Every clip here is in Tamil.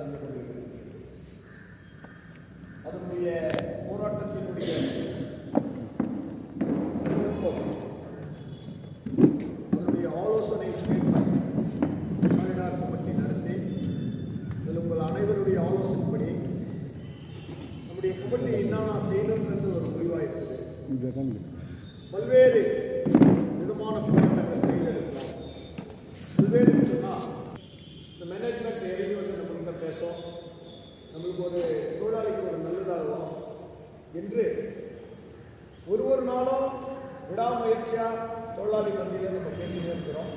நடந்து கொண்டிருக்கிறது அதனுடைய போராட்டத்தினுடைய நோக்கம் உங்களுடைய ஆலோசனை சாலிடார் கமிட்டி நடத்தி இதில் உங்கள் அனைவருடைய ஆலோசனைப்படி நம்முடைய கமிட்டி என்னென்ன செய்யணுன்றது ஒரு முடிவாக இருக்குது பல்வேறு விதமான போராட்டங்கள் கையில் எடுக்கலாம் பல்வேறு சொன்னால் இந்த மேனேஜ்மெண்ட் இறங்கி வந்து நம்மகிட்ட பேசும் நம்மளுக்கு ஒரு தொழிலாளிக்கு ஒரு நல்லதாகும் என்று ஒரு ஒரு நாளும் விடாமுயற்சியாக தொழிலாளி மத்தியில் நம்ம பேசினே இருக்கிறோம்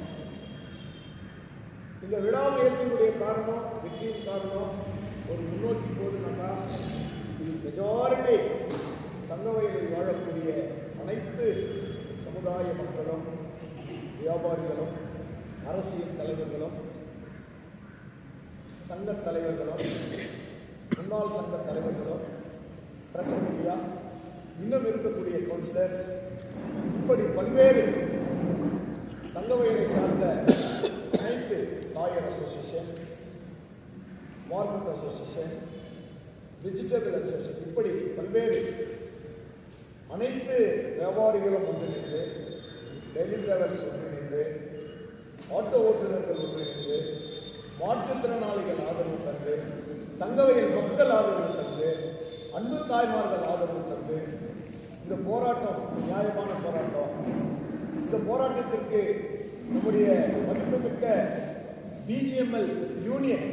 இந்த விடாமுயற்சியினுடைய காரணம் வெற்றியின் காரணம் ஒரு முன்னோக்கி போதுனாக்கா இது மெஜாரிட்டி தங்க வயலில் வாழக்கூடிய அனைத்து சமுதாய மக்களும் வியாபாரிகளும் அரசியல் தலைவர்களும் சங்கத் தலைவர்களும் முன்னாள் சங்க தலைவர்களும் பிரஸ் மீடியா இன்னும் இருக்கக்கூடிய கவுன்சிலர்ஸ் இப்படி பல்வேறு தங்கவயலை சார்ந்த அனைத்து lawyer association market association vegetable association இப்படி பல்வேறு அனைத்து வியாபாரிகளும் ஒன்றிணைந்து டெய்லி டிராவல்ஸ் ஒன்றிணைந்து ஆட்டோ ஓட்டுநர்கள் ஒன்றிணைந்து மாற்றுத்திறனாளிகள் ஆதரவு தந்து தங்கவையில் மக்கள் ஆதரவு தந்து அன்பு தாய்மார்கள் ஆதரவு தந்து இந்த போராட்டம் நியாயமான போராட்டம். இந்த போராட்டத்திற்கு நம்முடைய மதிப்புமிக்க பிஜிஎம்எல் யூனியன்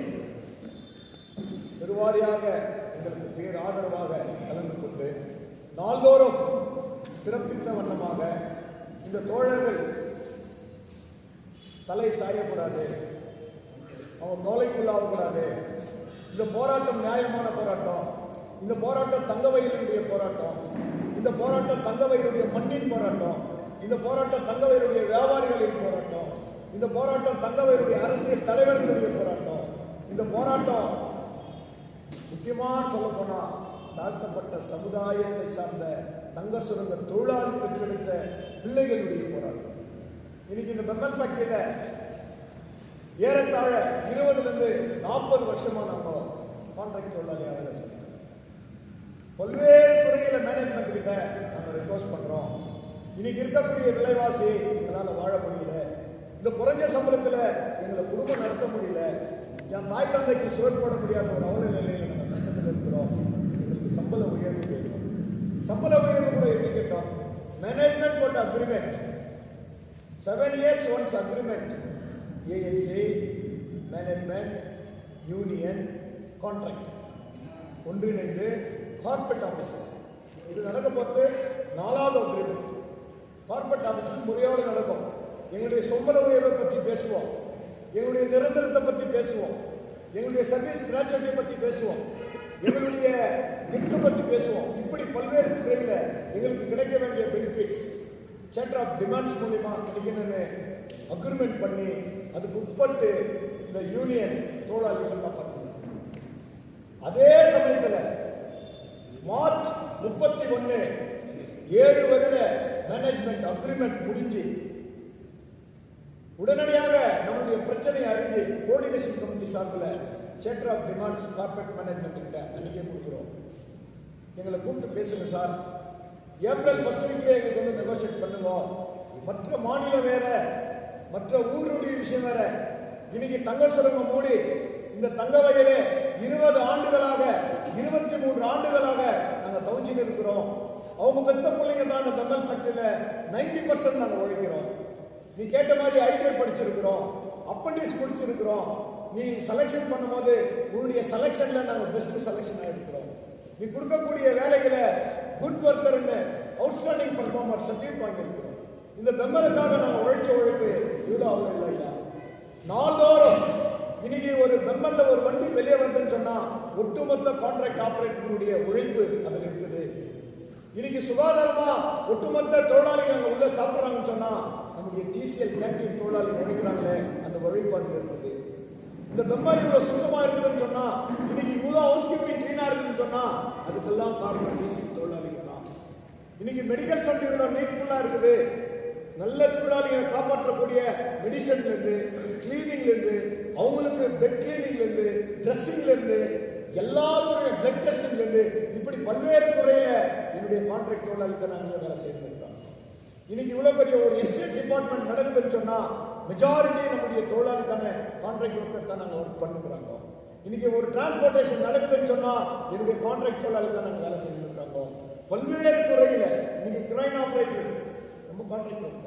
பெருவாரியாக எங்களுக்கு பேர் ஆதரவாக கலந்து கொண்டு நாள்தோறும் சிறப்பித்த வண்ணமாக இந்த தோழர்கள் தலை சாயக்கூடாது அவன் கவலைக்குள்ளாகக்கூடாது இந்த போராட்டம் நியாயமான போராட்டம். இந்த போராட்டம் தங்க வயலுடைய போராட்டம். இந்த போராட்டம் தங்க வயலுடைய மண்ணின் போராட்டம். இந்த போராட்டம் தங்க வயலுடைய வியாபாரிகளின் போராட்டம். இந்த போராட்டம் தங்கவையுடைய அரசியல் தலைவர்களுடைய போராட்டம். இந்த போராட்டம் முக்கியமாக சொல்ல போனா தாழ்த்தப்பட்ட சமுதாயத்தை சார்ந்த தங்க சுரங்க தொழிலாளி பெற்றெடுத்த பிள்ளைகளுடைய போராட்டம். இன்னைக்கு இந்த மெம்பல் ஃபேக்டரியில் ஏறத்தாழ இருபதுலேருந்து நாற்பது வருஷமா நம்ம கான்ட்ராக்ட் தொழிலாளியாக வேலை செய்யணும் பல்வேறு துறையில மேனேஜ்மெண்ட் கிட்ட நாங்கள் ரிக்வஸ்ட் பண்றோம். இன்னைக்கு இருக்கக்கூடிய விலைவாசி எங்களால் வாழ முடியல. இந்த குறைஞ்ச சம்பளத்தில் எங்களை குடும்பம் நடத்த முடியல. என் தாய் தந்தைக்கு சுழல் போட முடியாத ஒரு அவல நிலையில் நாங்கள் கஷ்டத்தில் இருக்கிறோம். எங்களுக்கு சம்பள உயர்வு கேட்டோம் சம்பள உயர்வு கூட எப்படி கேட்டோம்? மேனேஜ்மெண்ட் போட்ட agreement seven years once agreement ALC management union contract ஒன்றிணைந்து கார்பரேட் ஆஃபீஸர் இது நடக்க போகிறது நாலாவது அக்ரிமெண்ட் கார்பரேட் ஆஃபீஸில் முறையோடு நடக்கும். எங்களுடைய சம்பள உயர்வை பற்றி பேசுவோம். எங்களுடைய நிரந்தரத்தை பற்றி பேசுவோம். எங்களுடைய சர்வீஸ் கிராச்சுவிட்டியை பற்றி பேசுவோம். எங்களுடைய திக்கு பற்றி பேசுவோம். இப்படி பல்வேறு துறையில் எங்களுக்கு கிடைக்க வேண்டிய பெனிஃபிட்ஸ் சேட்டர் ஆஃப் டிமாண்ட்ஸ் மூலிமா கிடைக்கணும்னு அக்ரிமெண்ட் பண்ணி அதுக்கு உட்பட்டு இந்த யூனியன் தொழிலாளிகள் காப்பாற்றுங்க அதே சமயத்தில் மார்ச் முப்பத்தி ஒன்று ஏழு வருட மேனேஜ்மெண்ட் அக்ரிமெண்ட் முடிஞ்சு உடனடியாக நம்முடைய பிரச்சனையை அறிந்து கோஆர்டினேஷன் கமிட்டி சார்பில் charter of demands corporate management கிட்ட அன்றைக்கே கொடுக்குறோம் எங்களை கூப்பிட்டு பேசுங்க சார். ஏப்ரல் ஃபஸ்ட் வீக்லேயே எங்களுக்கு வந்து நெகோசியேட் பண்ணுவோம் மற்ற மாநிலம் வேற மற்ற ஊருடைய விஷயம் வேற. இன்னைக்கு தங்க சுரங்கம் மூடி இந்த தங்க வயலே இருபது ஆண்டுகளாக இருபத்தி மூன்று ஆண்டுகளாக நாங்கள் தவிச்சுட்டு இருக்கிறோம். அவங்க பெத்த பிள்ளைங்க தான் அந்த பெங்கல் ஃபேக்டரியில் நைன்டி பர்சன்ட் நாங்கள் உழைக்கிறோம். நீ கேட்ட மாதிரி ஐடிஐ படிச்சிருக்கிறோம் அப்பண்டிஸ் முடிச்சிருக்கிறோம் நீ செலெக்ஷன் பண்ணும்போது உன்னுடைய செலெக்ஷனில் நாங்கள் பெஸ்ட் செலெக்ஷன் ஆகிருக்கிறோம் நீ கொடுக்கக்கூடிய வேலைகளை குட் ஒர்க்கர்னு அவுட்ஸ்டாண்டிங் பர்ஃபார்மர் சர்டிஃபிகேட் வாங்கியிருக்கிறோம். இந்த பெம்மலுக்காக நாங்கள் உழைச்ச உழைப்பு இவ்வளோ அவ்வளோ இல்லை ஐயா. நாள்தோறும் இன்னைக்கு ஒரு பெம்மல்ல ஒரு வண்டி வெளியே வந்துன்னு சொன்னால் ஒட்டுமொத்த கான்ட்ராக்ட் ஆப்ரேட்டருடைய உழைப்பு அதில் இருக்குது. இன்னைக்கு சுகாதாரமாக ஒட்டுமொத்த தொழிலாளிகள் அங்கே உள்ள சாப்பிட்றாங்கன்னு சொன்னால் நம்முடைய டிசிஎல் கேண்டீன் தொழிலாளிகள் உழைக்கிறாங்களே அந்த உழைப்பாடு இருக்குது இந்த பெம்பாலி இவ்வளவு சுத்தமா இருக்குதுன்னு சொன்னா இன்னைக்கு இவ்வளவு ஹவுஸ் கீப்பிங் கிளீனா இருக்குதுன்னு சொன்னா அதுக்கெல்லாம் காரணம் டிசிஎல் தொழிலாளிகள் தான். இன்னைக்கு மெடிக்கல் சர்டிஃபிகேட் நீட்ஃபுல்லா இருக்குது. நல்ல தொழிலாளிகளை காப்பாற்றக்கூடிய மெடிசன்ல இருந்து கிளீனிங்ல இருந்து அவங்களுக்கு பெட் கிளீனிங்ல இருந்து ட்ரெஸ்ஸிங்ல இருந்து எல்லா துறையும் பிளட் டெஸ்டிங்ல இருந்து இப்படி பல்வேறு துறையில என்னுடைய கான்ட்ராக்ட் தொழிலாளிகள் நாங்கள் வேலை செய்திருக்கிறோம் இன்னைக்கு இவ்வளவு பெரிய ஒரு எஸ்டேட் டிபார்ட்மெண்ட் நடக்குதுன்னு சொன்னா மெஜாரிட்டி நம்முடைய தொழிலாளி தானே கான்ட்ராக்ட் ஒர்க்கர் தான் நாங்கள் ஒர்க் பண்ணுகிறாங்க. இன்னைக்கு ஒரு டிரான்ஸ்போர்ட்டேஷன் நடக்குதுன்னு சொன்னா என்னுடைய கான்ட்ராக்ட் தொழிலாளி தான் நாங்கள் வேலை செஞ்சுருக்காங்க பல்வேறு துறையில இன்னைக்கு கிரைன் ஆபரேட்டர் ரொம்ப கான்ட்ராக்ட் ஒர்க்கர்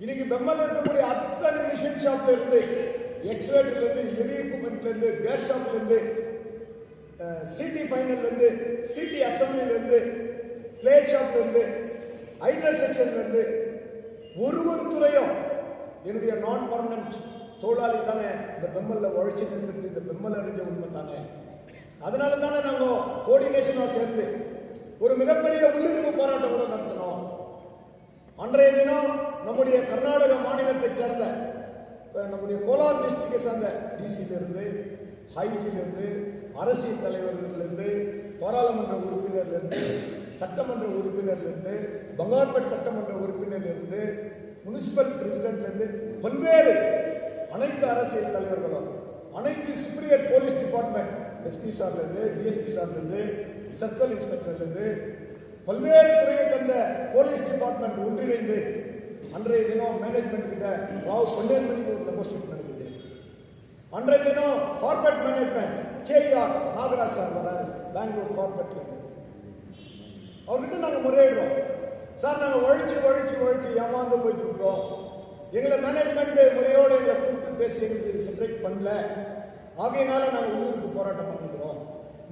இன்னைக்கு பெம்மல் இருக்கக்கூடிய அத்தனை மிஷின் ஷாப்ல இருந்து எக்ஸ்வேட்டர்ல இருந்து ஹெவி எக்யூப்மெண்ட்ல இருந்து கேஸ் ஷாப்ல இருந்து சிடி ஃபைனல்ல இருந்து சிடி அசம்பிளில இருந்து பிளேட் ஷாப்ல ஐடர் செக்ஷன்லேருந்து செக்ஷன்ல இருந்து ஒரு ஒரு துறையும் என்னுடைய நான் பர்மனன்ட் தொழிலாளி தானே இந்த பெம்மல்ல உழைச்சி நின்றுட்டு இந்த பெம்மல் அறிஞ்ச உண்மை தானே. அதனால தானே நாங்கள் கோஆர்டினேஷனா சேர்ந்து ஒரு மிகப்பெரிய உள்ளிருப்பு போராட்டம் கூட நடத்தினோம். அன்றைய தினம் நம்முடைய கர்நாடக மாநிலத்தைச் சேர்ந்த நம்முடைய கோலார் டிஸ்ட்ரிக்டை சேர்ந்த டிசியிலிருந்து ஹைஜிலிருந்து அரசியல் தலைவர்களிலிருந்து பாராளுமன்ற உறுப்பினர்லேருந்து சட்டமன்ற உறுப்பினர்லேருந்து பங்கார்பட் சட்டமன்ற உறுப்பினர்லேருந்து முனிசிபல் பிரசிடென்ட்லேருந்து பல்வேறு அனைத்து அரசியல் தலைவர்களும் அனைத்து சுப்ரியர் போலீஸ் டிபார்ட்மெண்ட் எஸ்பி சார்லேருந்து டிஎஸ்பி சார்லேருந்து சர்க்கிள் பல்வேறு துறையை தந்த போலீஸ் டிபார்ட்மெண்ட் ஒன்றிணைந்து அன்றைய தினம் மேனேஜ்மெண்ட் கிட்ட ராவ் பன்னெண்டு மணிக்கு ஒரு நெகோசியேட் நடக்குது அன்றைய தினம் corporate management KR Nagaraj sir வராரு. பெங்களூர் கார்பரேட்ல அவர்கிட்ட நாங்கள் முறையிடுறோம். சார் நாங்கள் ஒழிச்சு ஒழிச்சு ஒழிச்சு ஏமாந்து போயிட்டு இருக்கிறோம். எங்களை மேனேஜ்மெண்ட் முறையோடு எங்களை கூப்பிட்டு பேசி எங்களுக்கு செப்ரேட் பண்ணல. ஆகையினால நாங்கள் ஊருக்கு போராட்டம் பண்ணிக்கிறோம்.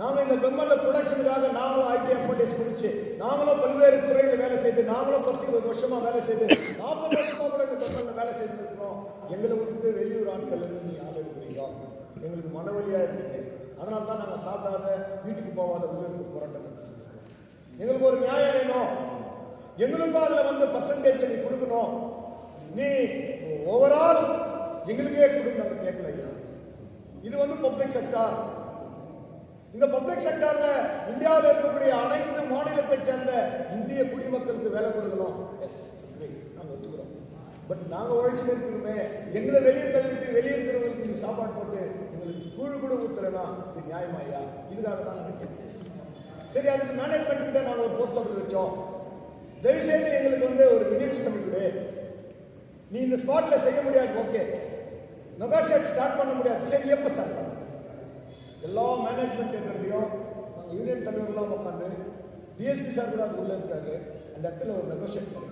நாங்கள் இந்த பெம்மல்ல ப்ரொடக்ஷனுக்காக நாங்களும் ஐடி அப்பாயின்ஸ் முடிச்சு நாங்களும் பல்வேறு துறையில் வேலை செய்து நாங்களும் பத்து இருபது வருஷமாக வேலை செய்து நாற்பது வருஷமாக கூட இந்த பெம்மல்ல வேலை செய்து இருக்கிறோம். எங்களை விட்டுட்டு வெளியூர் ஆட்கள் இருந்து நீ ஆள் எடுக்கிறீங்க. எங்களுக்கு மனவழியாக இருக்குது அதனால தான் நாங்கள் சாப்பிடாத வீட்டுக்கு போகாத உயிருக்கு போராட்டம் நடத்திட்டு இருக்கோம். எங்களுக்கு ஒரு நியாயம் வேணும். எங்களுக்கும் அதில் வந்து பர்சன்டேஜ் நீ கொடுக்கணும். நீ ஓவரால் எங்களுக்கே கொடுங்க அந்த கேட்கல ஐயா. இது வந்து பப்ளிக் செக்டார் இந்த பப்ளிக் செக்டார்ல இந்தியாவில் இருக்கக்கூடிய அனைத்து மாநிலத்தை சேர்ந்த இந்திய குடிமக்களுக்கு வேலை கொடுக்கணும். எஸ் நாங்கள் ஒத்துக்கிறோம். பட் நாங்க உழைச்சிட்டு இருக்கணுமே. எங்களை வெளியே தள்ளிட்டு வெளியே இருக்கிறவங்களுக்கு நீ சாப்பாடு போட்டு எங்களுக்கு கூழு கூட ஊத்துறனா இது நியாயமா ஐயா இதுக்காக தான் நாங்க கேட்கிறோம் சரி அதுக்கு மேனேஜ்மெண்ட்டு கிட்ட நாங்க ஒரு போஸ்ட் ஆஃபீஸ் வச்சோம். தயவு செய்து எங்களுக்கு வந்து ஒரு மினிட்ஸ் பண்ணி கொடு. நீ இந்த ஸ்பாட்ல செய்ய முடியாது ஓகே நெகோசியேட் ஸ்டார்ட் பண்ண முடியாது. சரி எப்போ ஸ்டார்ட் பண்ண? எல்லா மேனேஜ்மெண்ட் இருக்கிறதையும் நாங்கள் யூனியன் தலைவர்களாக உட்காந்து டிஎஸ்பி சார் கூட அது உள்ளே இருக்காரு. அந்த இடத்துல ஒரு நெகோசியேட் பண்ணி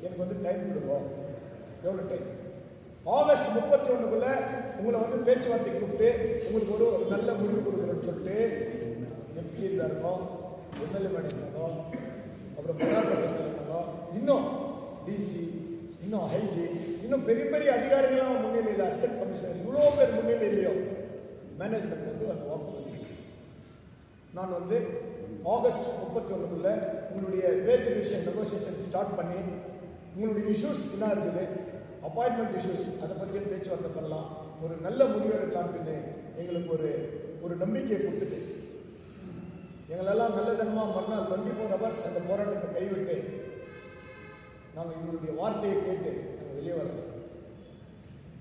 எனக்கு வந்து டைம் கொடுக்கும் எவ்வளோ டைம் ஆகஸ்ட் முப்பத்தி ஒன்றுக்குள்ளே உங்களை வந்து பேச்சுவார்த்தை கூப்பிட்டு உங்களுக்கு ஒரு ஒரு நல்ல முடிவு கொடுக்குறேன்னு சொல்லிட்டு எம்பிஎஸ் இருக்கும் எம்எல்ஏ மேடம் இருக்கும் அப்புறம் மகாபலிங்கம் இன்னும் டிசி இன்னும் ஹைஜி இன்னும் பெரிய பெரிய அதிகாரிகளாக முன்னிலையில் அசிஸ்டன்ட் கமிஷனர் இவ்வளோ பேர் முன்னிலையிலையும் மேனேஜ்மெண்ட் வந்து அந்த வாக்கு நான் வந்து ஆகஸ்ட் முப்பத்தி ஒன்றுக்குள்ளே உங்களுடைய வேஜ் ரிவிஷன் நெகோசியேஷன் ஸ்டார்ட் பண்ணி உங்களுடைய இஷ்யூஸ் என்ன இருக்குது? அப்பாயின்மெண்ட் இஷ்யூஸ் அதை பற்றியும் பேச்சுவார்த்தை பண்ணலாம். ஒரு நல்ல முடிவு எடுக்கலாம்னு எங்களுக்கு ஒரு ஒரு நம்பிக்கையை கொடுத்துட்டு எங்களெல்லாம் நல்ல தினமாக மறுநாள் டுவெண்ட்டி ஃபோர் ஹவர்ஸ் அந்த போராட்டத்தை கைவிட்டு நாங்கள் இவங்களுடைய வார்த்தையை கேட்டு நாங்கள் வெளியே வரல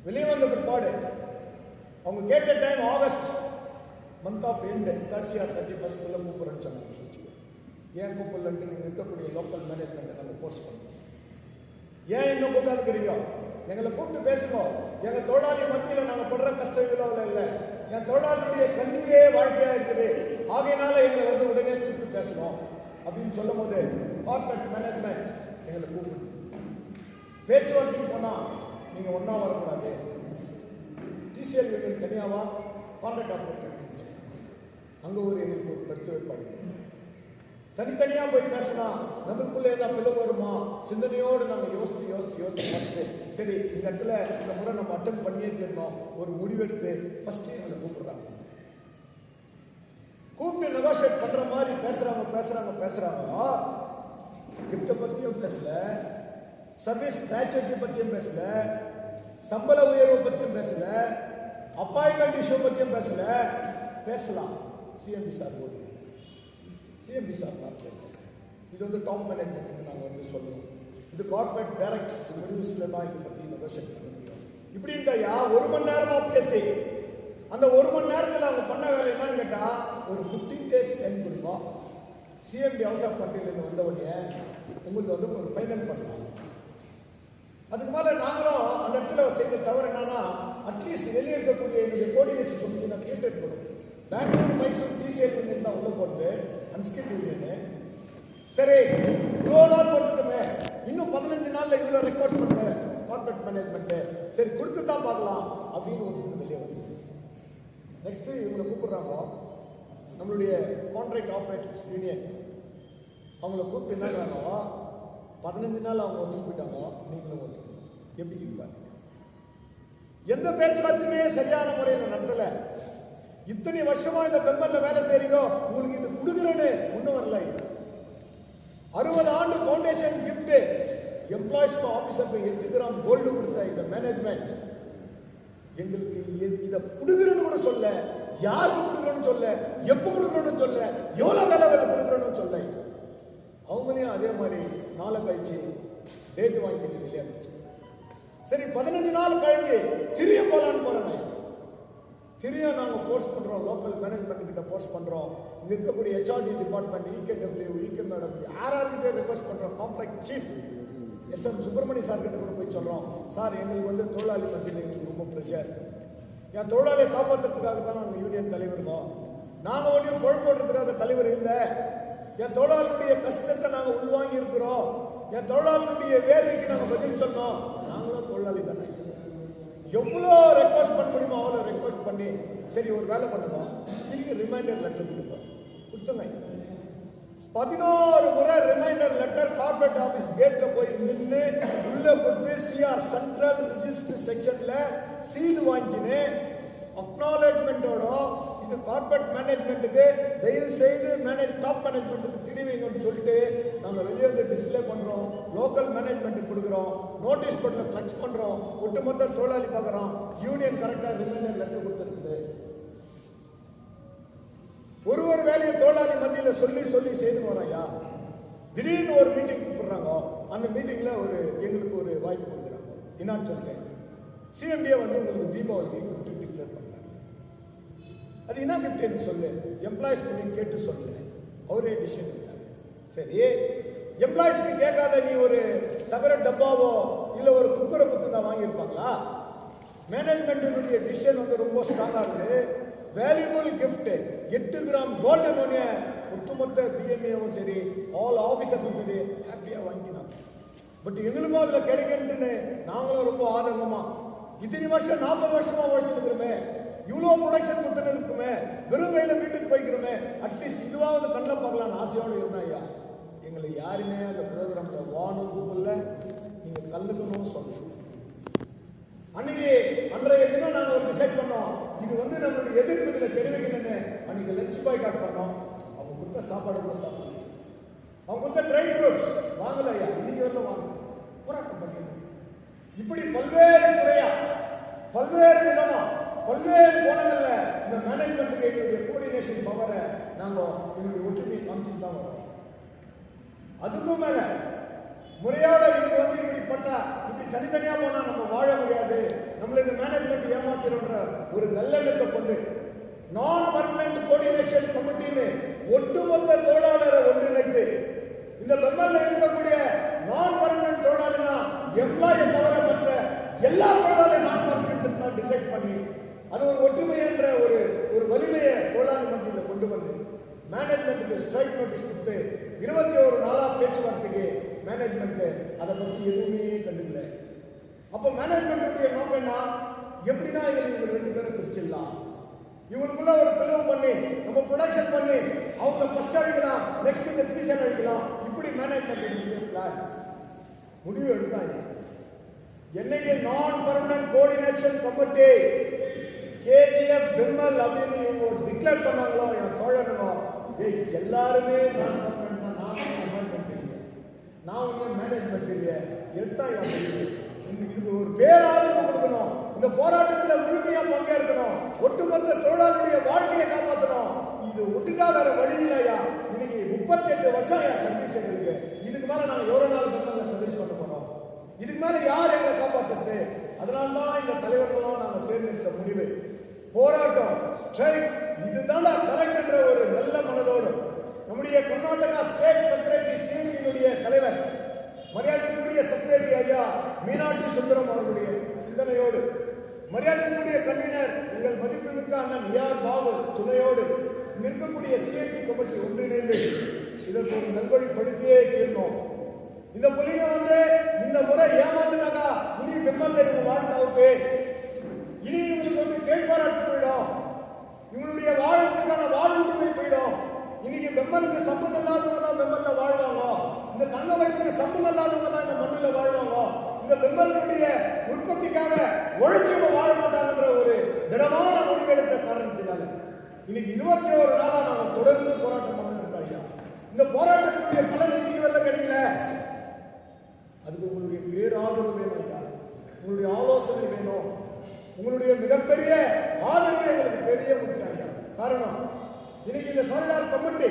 வெளியே வந்த பிற்பாடு அவங்க கேட்ட time August month of end thirty or thirty ஃபஸ்ட்டுக்குள்ளே கூப்பிட்றேன்னு சொன்னாங்க. ஏன் கூப்பிடலன்ட்டு நீங்கள் இருக்கக்கூடிய லோக்கல் மேனேஜ்மெண்ட்டை நாங்கள் போஸ்ட் பண்ணோம் ஏன் இன்னும் கூப்பிடாதுக்கிறீங்க எங்களை கூப்பிட்டு பேசுவோம் எங்கள் தொழிலாளி மத்தியில் நாங்கள் படுற கஷ்டம் இவ்வளோ இல்லை. என் தொழிலாளியுடைய கண்ணீரே வாழ்க்கையாக இருக்குது. ஆகையினால எங்களை வந்து உடனே கூப்பிட்டு பேசணும். அப்படின்னு சொல்லும் போது கார்பரேட் மேனேஜ்மெண்ட் எங்களை கூப்பிட்டு பேச்சுவார்த்தைக்கு போனால் நீங்கள் ஒன்றா வரக்கூடாது. டிசிஎல் யூனியன் தனியாவா கான்ட்ராக்ட் ஆப்ரேட் அங்கே ஒரு எங்களுக்கு ஒரு கருத்து வேறுபாடு தனித்தனியாக போய் பேசினா நமக்குள்ளே என்ன பிளவு வருமா? சிந்தனையோடு நம்ம யோசித்து யோசித்து யோசித்து பார்த்து சரி இந்த இடத்துல இந்த முறை நம்ம அட்டன் பண்ணியே தீரணும். ஒரு முடிவெடுத்து ஃபர்ஸ்ட் எங்களை கூப்பிடுறாங்க. கூப்பிட்டு நெகோஷியேட் பண்ற மாதிரி பேசுறாங்க பேசுறாங்க பேசுறாங்க. கிஃப்ட்டை பத்தியும் பேசல. சர்வீஸ் கிராச்சுவிட்டி பத்தியும் பேசல. சம்பள உயர்வு பத்தியும் பேசல. அப்பாயின்மெண்ட் இஷ்யூ பத்தியும் பேசல. பேசலாம். சிஎம்பி சார் போட்டு சிஎம்பி சார் பார்த்து. இது வந்து டாப் மேனேஜ்மெண்ட்டுக்கு நாங்கள் வந்து சொல்லுவோம் இது கார்பரேட் டைரக்ட்ஸ் நியூஸில் தான் இதை பற்றி நெகோஷியேட் பண்ண முடியும். இப்படின்ட்டாயா ஒரு மணி நேரமாக பேசி அந்த ஒரு மணி நேரத்தில் அவங்க பண்ண வேலை என்னன்னு கேட்டால் ஒரு ஃபிஃப்டீன் டேஸ் டைம் கொடுப்போம் சிஎம்டி அவுட் ஆஃப் கண்ட்ரிலேருந்து வந்த உடனே உங்களுக்கு வந்து ஒரு ஃபைனல் பண்ணலாம். அதுக்கு மேலே நாங்களும் அந்த இடத்துல செய்த தவறு என்னன்னா அட்லீஸ்ட் வெளியே இருக்கக்கூடிய என்னுடைய கோஆர்டினேஷன் கமிட்டி நான் கேட்டு பண்ணுவோம் பெங்களூர் மைசூர் டிசிஎல் தான் உள்ள போகிறது அன்ஸ்கில் யூனியனு சரி இவ்வளோ நாள் வந்துட்டுமே இன்னும் பதினஞ்சு நாளில் இவ்வளோ ரெக்வஸ்ட் பண்ணு கார்பரேட் மேனேஜ்மெண்ட்டு சரி கொடுத்து தான் பார்க்கலாம் அப்படின்னு ஒருத்தர் வெளியே வந்து நெக்ஸ்ட்டு இவங்களை கூப்பிட்றாங்க நம்மளுடைய கான்ட்ராக்ட் ஆப்ரேட்டர்ஸ் யூனியன் அவங்கள கூப்பிட்டு என்னங்கிறாங்க பதினஞ்சு நாள் அவங்க ஒத்துக்கு போயிட்டாங்க நீங்களும் ஒத்துக்கணும் எப்படி இருப்பாங்க எந்த பேச்சுவார்த்தையுமே சரியான முறையில் நடத்தலை. இத்தனை வருஷமா இந்த பெம்மல்ல வேலை செய்றீங்க? உங்களுக்கு இது கொடுக்குறேன்னு ஒன்றும் வரல. அறுபது ஆண்டு ஃபவுண்டேஷன் கிஃப்ட் எம்ப்ளாயிஸ்க்கு ஆஃபீஸருக்கு எட்டு கிராம் கோல்டு கொடுத்த இந்த மேனேஜ்மெண்ட் எங்களுக்கு இதை கொடுக்குறேன்னு கூட சொல்ல யாருக்கு கொடுக்குறோன்னு சொல்ல எப்போ கொடுக்குறோன்னு சொல்ல எவ்வளோ வேலை வேலை கொடுக்குறோன்னு சொல்ல. அவங்களையும் அதே மாதிரி நாளை கழிச்சு டேட் வாங்கிட்டு வெளியே சரி பதினஞ்சு நாள் கழிஞ்சு திரிய போலான்னு போறேன். திரியா நாங்கள் போஸ்ட் பண்ணுறோம் லோக்கல் மேனேஜ்மெண்ட் கிட்ட போஸ்ட் பண்ணுறோம் இங்கே இருக்கக்கூடிய HRD department EKW EK madam யார் யார்கிட்ட ரிக்வஸ்ட் பண்ணுறோம் complex chief S M Subramani sir கிட்ட கூட போய் சொல்கிறோம் சார் எங்களுக்கு வந்து தொழிலாளி மத்தியில் எங்களுக்கு ரொம்ப ப்ரெஷர் என் தொழிலாளியை காப்பாற்றுறதுக்காக தான் நாங்கள் யூனியன் தலைவருங்க நாங்கள் ஒன்றையும் பொழுப்போடுறதுக்காக தலைவர் இல்லை. என் தொழிலாளியுடைய கஷ்டத்தை நாங்கள் உள்வாங்கி இருக்கிறோம் என் தொழிலாளியுடைய வேர்வைக்கு நாங்கள் பதில் சொன்னோம். எவ்வளோ ரெக்வஸ்ட் பண்ண முடியுமோ அவ்வளோ ரெக்வஸ்ட் பண்ணி சரி ஒரு வேலை பண்ணுவோம். திரும்பி ரிமைண்டர் லெட்டர் கொடுப்போம். கொடுத்துங்க. பதினோரு முறை ரிமைண்டர் லெட்டர் கார்பரேட் ஆஃபீஸ் கேட்டில் போய் நின்று உள்ளே கொடுத்து சிஆர் சென்ட்ரல் ரிஜிஸ்டர் செக்ஷனில் சீல் வாங்கினு அக்னாலேஜ்மெண்ட்டோட இது கார்பரேட் மேனேஜ்மெண்ட்டுக்கு தயவு செய்து மேனேஜ் டாப் மேனேஜ்மெண்ட்டுக்கு தெரிவிங்கன்னு சொல்லிட்டு நாங்கள் வெளியே வந்து டிஸ்ப்ளே பண்ணுறோம் லோக்கல் மேனேஜ்மெண்ட்டுக்கு கொடுக்குறோம் நோட்டீஸ் போர்டில் ஃப்ளெக்ஸ் பண்ணுறோம் ஒட்டுமொத்த தொழிலாளி பார்க்குறோம். யூனியன் கரெக்டாக ரிமைண்டர் லெட்டர் கொடுத்துருக்குது. ஒரு ஒரு வேலையை தோழாளி மத்தியில் சொல்லி சொல்லி செய்து வரையா திடீர்னு ஒரு மீட்டிங் கூப்பிடுறாங்க. அந்த மீட்டிங்கில் ஒரு எங்களுக்கு ஒரு வாய்ப்பு கொடுக்குறாங்க. என்னான்னு சொல்றேன். சிஎம்டியை வந்து உங்களுக்கு தீபாவளிக்கு கிஃப்ட் டிக்ளேர் பண்ணுறாங்க அது என்ன கிஃப்ட் என்று சொல்லு. எம்ப்ளாயிஸ் பண்ணி கேட்டு சொல்லு. அவரே டிசிஷன் சரி. எம்ப்ளாயிஸ்க்கு கேட்காத நீ ஒரு தகர டப்பாவோ இல்ல ஒரு குக்கரை குத்து தான் வாங்கியிருப்பாங்களா? மேனேஜ்மெண்ட்டினுடைய டிசிஷன் வந்து ரொம்ப ஸ்ட்ராங்காக இருக்கு. வேல்யூபிள் கிஃப்ட் எட்டு கிராம் கோல்டு மோனிய ஒட்டுமொத்த பிஎம்ஏவும் சரி ஆல் ஆஃபீஸர்ஸும் சரி ஹாப்பியாக வாங்கினாங்க. பட் எங்களுக்கும் அதில் கிடைக்கன்ட்டுன்னு நாங்களும் ரொம்ப ஆதங்கமாக இத்தனை வருஷம் நாற்பது வருஷமா உழைச்சிருக்கிறோமே இவ்வளோ ப்ரொடக்ஷன் கொடுத்துன்னு இருக்குமே. வெறும் கையில் வீட்டுக்கு போய்க்கிறோமே. அட்லீஸ்ட் இதுவாவது கண்ணில் பார்க்கலான்னு ஆசையோடு இருந்தேன் ஐயா. எங்களை யாருமே அந்த ப்ரோக்ராம்ல வாணும் கூப்பிடல நீங்க கல்லுக்கணும் சொல்லணும் அன்னைக்கு அன்றைய தினம் நாங்கள் ஒரு டிசைட் பண்ணோம். இது வந்து நம்மளுடைய எதிர்ப்பு இதில் தெரிவிக்கணும்னு அன்னைக்கு லஞ்ச் பாய் கார்ட் பண்ணோம். அவங்க கொடுத்த சாப்பாடு கூட சாப்பிடல. அவங்க கொடுத்த ட்ரை ஃப்ரூட்ஸ் வாங்கல ஐயா இன்னைக்கு வரல வாங்க போராட்டம் பண்ணிடணும் இப்படி பல்வேறு முறையா பல்வேறு விதமா பல்வேறு கோணங்களில் இந்த மேனேஜ்மெண்ட்டுக்கு எங்களுடைய கோஆர்டினேஷன் பவரை நாங்கள் எங்களுடைய ஒற்றுமையை காமிச்சுட்டு தான் வரோம். அதுக்கும் மேல முறையாக இது வந்து இப்படி இப்படி தனித்தனியா போனா நம்ம வாழ முடியாது. நம்மள இந்த மேனேஜ்மெண்ட் ஏமாத்திரன்ற ஒரு நல்லெண்ணத்தை கொண்டு நான் பர்மனன்ட் கோஆர்டினேஷன் கமிட்டின்னு ஒட்டுமொத்த தொழிலாளரை ஒன்றிணைத்து இந்த பெம்மல்ல இருக்கக்கூடிய நான் பர்மனன்ட் தொழிலாளினா எம்ப்ளாயை தவிர மற்ற எல்லா தொழிலாளர் நான் பர்மனன்ட் தான் டிசைட் பண்ணி அது ஒரு ஒற்றுமை என்ற ஒரு ஒரு வலிமையை தொழிலாளி மத்தியில் கொண்டு வந்து மேனேஜ்மெண்ட்டுக்கு ஸ்ட்ரைக் நோட்டீஸ் கொடுத்து இருபத்தி ஒரு நாளாக பேச்சுவார்த்தைக்கு மேனேஜ்மெண்ட்டு அதை பற்றி எதுவுமே கண்டுக்கல. அப்போ மேனேஜ்மெண்ட்டுடைய நோக்கம் என்ன? எப்படின்னா இதில் இவங்க ரெண்டு பேரும் பிரிச்சிடலாம். இவங்களுக்குள்ள ஒரு பிளவு பண்ணி நம்ம ப்ரொடக்ஷன் பண்ணி அவங்கள ஃபஸ்ட் அடிக்கலாம் நெக்ஸ்ட் இந்த டீசல் அடிக்கலாம். இப்படி மேனேஜ்மெண்ட் பிளான் முடிவு எடுத்தாங்க என்னைக்கு நான் permanent coordination committee KGF BEML அப்படின்னு இவங்க ஒரு டிக்ளேர் பண்ணாங்களோ என் தோழனும் ஏய் எல்லாருமே நான் பர்மனன்ட் நான் அப்பாயின்மெண்ட் இல்லை நான் ஒன்றும் மேனேஜ்மெண்ட் இல்லை எடுத்தா இந்த இதுக்கு ஒரு பேராதரவு கொடுக்கணும். இந்த போராட்டத்தில் முழுமையா பங்கேற்கணும். ஒட்டுமொத்த தொழிலாளருடைய வாழ்க்கையை காப்பாற்றணும் இது விட்டுட்டா வேற வழி இல்லையா? இன்னைக்கு முப்பத்தெட்டு வருஷம் என் சர்வீஸ் எங்களுக்கு. மேலே நாங்க எவ்வளோ நாள் கவர்மெண்ட்ல சர்வீஸ் பண்ண போறோம். இதுக்கு மேலே யார் எங்களை காப்பாற்றுறது அதனால தான் இந்த தலைவர்களும் நாங்கள் சேர்ந்தெடுத்த முடிவு. போராட்டம் ஸ்ட்ரைக் இதுதான் கரெக்ட் என்ற ஒரு நல்ல மனதோடு. நம்முடைய கர்நாடகா ஸ்டேட் செக்ரட்டரி சிஎம்னுடைய தலைவர் மரியாதைக்குரிய செக்ரட்டரி ஐயா மீனாட்சி சுந்தரம் அவர்களுடைய சிந்தனையோடு மரியாதைக்குரிய கன்வீனர் எங்கள் மதிப்புமிக்க அண்ணன் ஏஆர் பாபு துணையோடு நிற்கக்கூடிய இருக்கக்கூடிய சிஐடி கமிட்டி ஒன்றிணைந்து இதற்கு ஒரு நல்வழிப்படுத்தியே கேட்போம் இந்த புள்ளிங்க வந்து இந்த முறை ஏமாத்தினாக்கா இனி பெம்மல்ல இவங்க வாழ்ந்தாவுக்கு இனி இவங்களுக்கு வந்து கேட்பாராட்டு போயிடும் இவங்களுடைய வாழ்வுக்கான வாழ்வுரிமை போயிடும் இன்னைக்கு பெம்மலுக்கு சம்பந்தம் இல்லாதவங்க தான் பெம்மல்ல வாழ்வாங்க இந்த தங்க வயதுக்கு சம்பந்தம் இல்லாதவங்க தான் இந்த மண்ணில் வாழ்வாங்க இந்த பெம்மலுடைய உற்பத்திக்காக உழைச்சவங்க வாழ மாட்டாங்கன்ற ஒரு திடமான முடிவெடுத்த காரணத்தினால இன்னைக்கு இருபத்தி ஒரு நாளா நாம தொடர்ந்து போராட்டம் பண்ணிருக்கோம் ஐயா. இந்த போராட்டத்தினுடைய பலன் இன்னைக்கு வரல கிடைக்கல. அதுக்கு உங்களுடைய பேராதரவு வேணும் ஐயா. உங்களுடைய ஆலோசனை வேணும். உங்களுடைய மிகப்பெரிய ஆதரவு எங்களுக்கு பெரிய முக்கியம் ஐயா. காரணம் இன்னைக்கு இந்த சாரிடார் கமிட்டி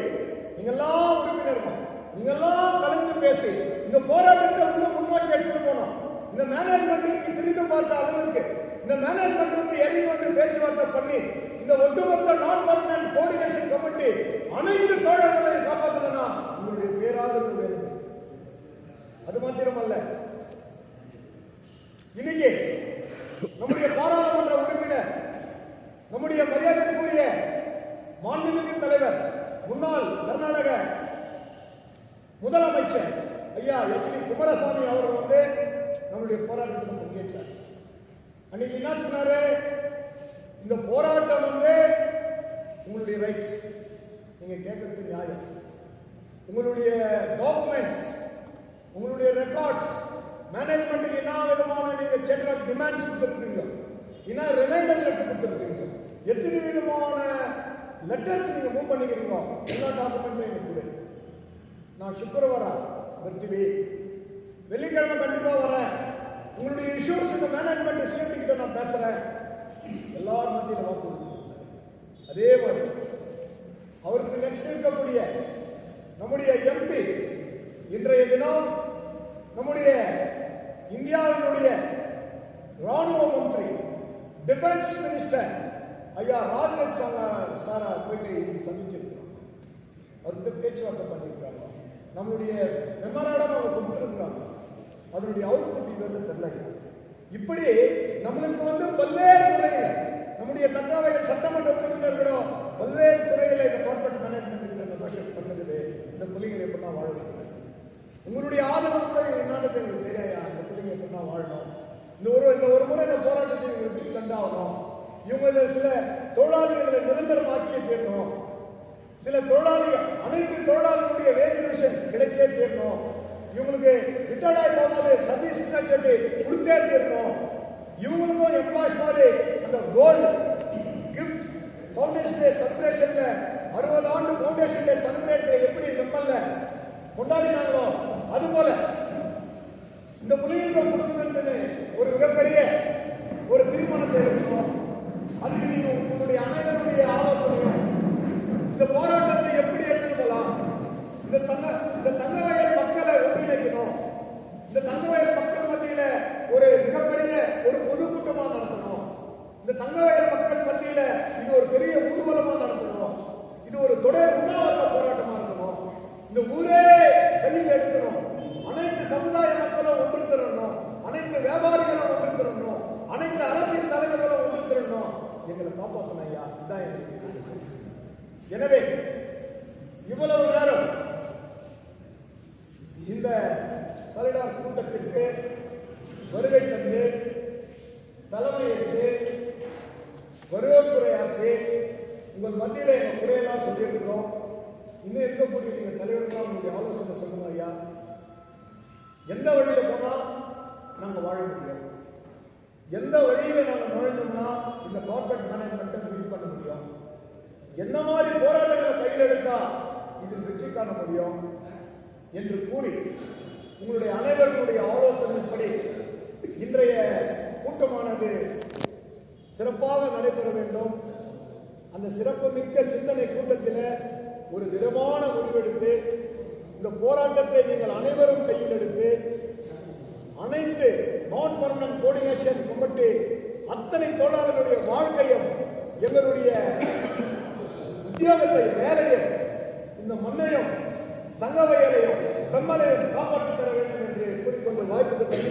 நீங்கெல்லாம் உறுப்பினர்கள் நீங்கெல்லாம் கலந்து பேசி இந்த போராட்டத்தை இன்னும் முன்னோக்கி எடுத்துட்டு போனோம் இந்த மேனேஜ்மெண்ட் இன்னைக்கு திரும்பி பார்த்த அளவுக்கு இந்த மேனேஜ்மெண்ட் வந்து இறங்கி வந்து பேச்சுவார்த்தை பண்ணி இந்த ஒட்டுமொத்த நான் பர்மனன்ட் கோஆர்டினேஷன் கமிட்டி அனைத்து தோழர்களையும் காப்பாற்றணும்னா உங்களுடைய பேராதரவு வேணும். அது மாத்திரம் அல்ல இன்னைக்கு நம்முடைய பாராளுமன்ற உறுப்பினர் நம்முடைய மரியாதைக்குரிய மாண்புமிகு தலைவர் முன்னாள் கர்நாடக முதலமைச்சர் ஐயா எச் டி குமாரசாமி அவர்கள் வந்து நம்முடைய போராட்டத்தில் பங்கேற்றார். அன்னைக்கு என்ன சொன்னாரு? இந்த போராட்டம் வந்து உங்களுடைய ரைட்ஸ் நீங்க கேட்கறது நியாயம். உங்களுடைய டாக்குமெண்ட்ஸ் உங்களுடைய ரெக்கார்ட்ஸ் மேனேஜ்மெண்ட்டுக்கு என்ன விதமான நீங்க செட் ஆஃப் டிமாண்ட்ஸ் கொடுத்துருக்கீங்க? என்ன ரிமைண்டர் லெட்டர் கொடுத்துருக்கீங்க? எத்தனை விதமான லெட்டர்ஸ் நீங்க மூவ் பண்ணிக்கிறீங்க எல்லா டாக்குமெண்ட்டும் எனக்கு கொடு. நான் சுக்கரவாரா? பர்த்டே வெள்ளிக்கிழமை கண்டிப்பா வரேன். உங்களுடைய இஷ்யூஸ் இந்த மேனேஜ்மெண்ட் சிஎம்டி கிட்ட நான் பேசுறேன். எல்லார் மத்தியில் வாக்குறுதி அதே மாதிரி அவருக்கு நெக்ஸ்ட் இருக்கக்கூடிய நம்முடைய எம்பி இன்றைய தினம் நம்முடைய இந்தியாவினுடைய ராணுவ மந்திரி டிஃபென்ஸ் மினிஸ்டர் ஐயா ராஜநாத் சாரா சாரா போயிட்டு இன்னைக்கு சந்திச்சிருக்கிறோம். அவர்கிட்ட பேச்சுவார்த்தை பண்ணியிருக்காங்க. நம்மளுடைய மெமராடம் அவங்க கொடுத்துருக்காங்க அதனுடைய அவுட்புட் இது வந்து தெரியல இப்படி நம்மளுக்கு வந்து பல்வேறு துறையில நம்முடைய தக்காவைகள் சட்டமன்ற உறுப்பினர்களோ பல்வேறு துறையில இந்த கார்பரேட் மேனேஜ்மெண்ட் இந்த நெகோஷியேட் பண்ணுது. இந்த பிள்ளைங்க எப்படின்னா வாழ உங்களுடைய ஆதரவு கூட என்னன்னு எங்களுக்கு தெரியா இந்த பிள்ளைங்க எப்படின்னா வாழணும்? இந்த ஒரு இந்த ஒரு முறை இந்த போராட்டத்தை இவங்க வெற்றி கண்டாகணும். இவங்க சில தொழிலாளிகளை நிரந்தரமாக்கியே தீரணும். சில தொழிலாளி அனைத்து தொழிலாளர்களுடைய வேஜ் கிடைச்சே தீரணும். இவங்களுக்கு ரிட்டையர்ட் ஆகி போகும்போது சர்வீஸ் சொல்லி கொடுத்தே தீரணும். இவங்களுக்கும் எம்ப்ளாய்ஸ் மாதிரி அந்த கோல்டு கிஃப்ட் ஃபவுண்டேஷன் டே செலிப்ரேஷன்ல அறுபது ஆண்டு ஃபவுண்டேஷன் டே செலிப்ரேட் எப்படி நம்மள கொண்டாடினாங்களோ அது போல இந்த புலிகளுக்கு கொடுக்கணும்னு ஒரு மிகப்பெரிய ஒரு தீர்மானத்தை எடுக்கணும் அதுக்கு நீங்க உங்களுடைய அனைவருடைய இந்த போராட்டத்தை எப்படி எடுத்துட்டு போகலாம்? இந்த தங்க இந்த தங்க வயல் மக்களை ஒன்றிணைக்கணும் இந்த தங்க வயல் மக்கள் மத்தியில ஒரு மிகப்பெரிய ஒரு பொதுக்கூட்டமா நடத்தணும். இந்த தங்க வயல் மக்கள் மத்தியில இது ஒரு பெரிய ஊர்வலமா நடத்தணும். இது ஒரு தொடர் உண்ணாவிரத போராட்டமா இருக்கணும். இந்த ஊரே கையில் எடுக்கணும். அனைத்து சமுதாய மக்களும் ஒன்று திரணும் அனைத்து வியாபாரிகளும் ஒன்று திரணும் அனைத்து அரசியல் தலைவர்களும் ஒன்று திரணும் எங்களை காப்பாற்றணும் ஐயா. இதுதான் எனக்கு எனவே இவ்வளவு நேரம் இந்த சலிடார் கூட்டத்திற்கு வருகை தந்து தலைமையேற்று வரவேற்புரையாற்றி உங்கள் மத்தியில் எங்கள் குறையெல்லாம் சொல்லியிருக்கிறோம். இன்னும் இருக்கக்கூடிய நீங்கள் தலைவர்களாக உங்களுடைய ஆலோசனை சொல்லுங்க ஐயா. எந்த வழியில் போனால் நாங்கள் வாழ முடியும்? எந்த வழியில் நாங்கள் நுழைஞ்சோம்னா இந்த கார்பரேட் மேனேஜ்மெண்ட்டை ஃபில் பண்ண முடியும்? என்ன மாதிரி போராட்டங்களை கையில் எடுத்தா இதில் வெற்றி காண முடியும் என்று கூறி உங்களுடைய அனைவருடைய ஆலோசனைப்படி இன்றைய கூட்டமானது சிறப்பாக நடைபெற வேண்டும். அந்த சிறப்புமிக்க சிந்தனை கூட்டத்தில் ஒரு திடமான முடிவெடுத்து இந்த போராட்டத்தை நீங்கள் அனைவரும் கையில் எடுத்து அனைத்து நான் பர்மனன்ட் கோஆர்டினேஷன் கமிட்டி அத்தனை தொழிலாளர்களுடைய வாழ்க்கையும் எங்களுடைய உத்தியோகத்தை வேலையை இந்த மண்ணையும் தங்க வயலையும் பெம்மலையும் காப்பாற்றி தர வேண்டும் என்று கூறிக்கொண்டு வாய்ப்புக்கு தண்ணி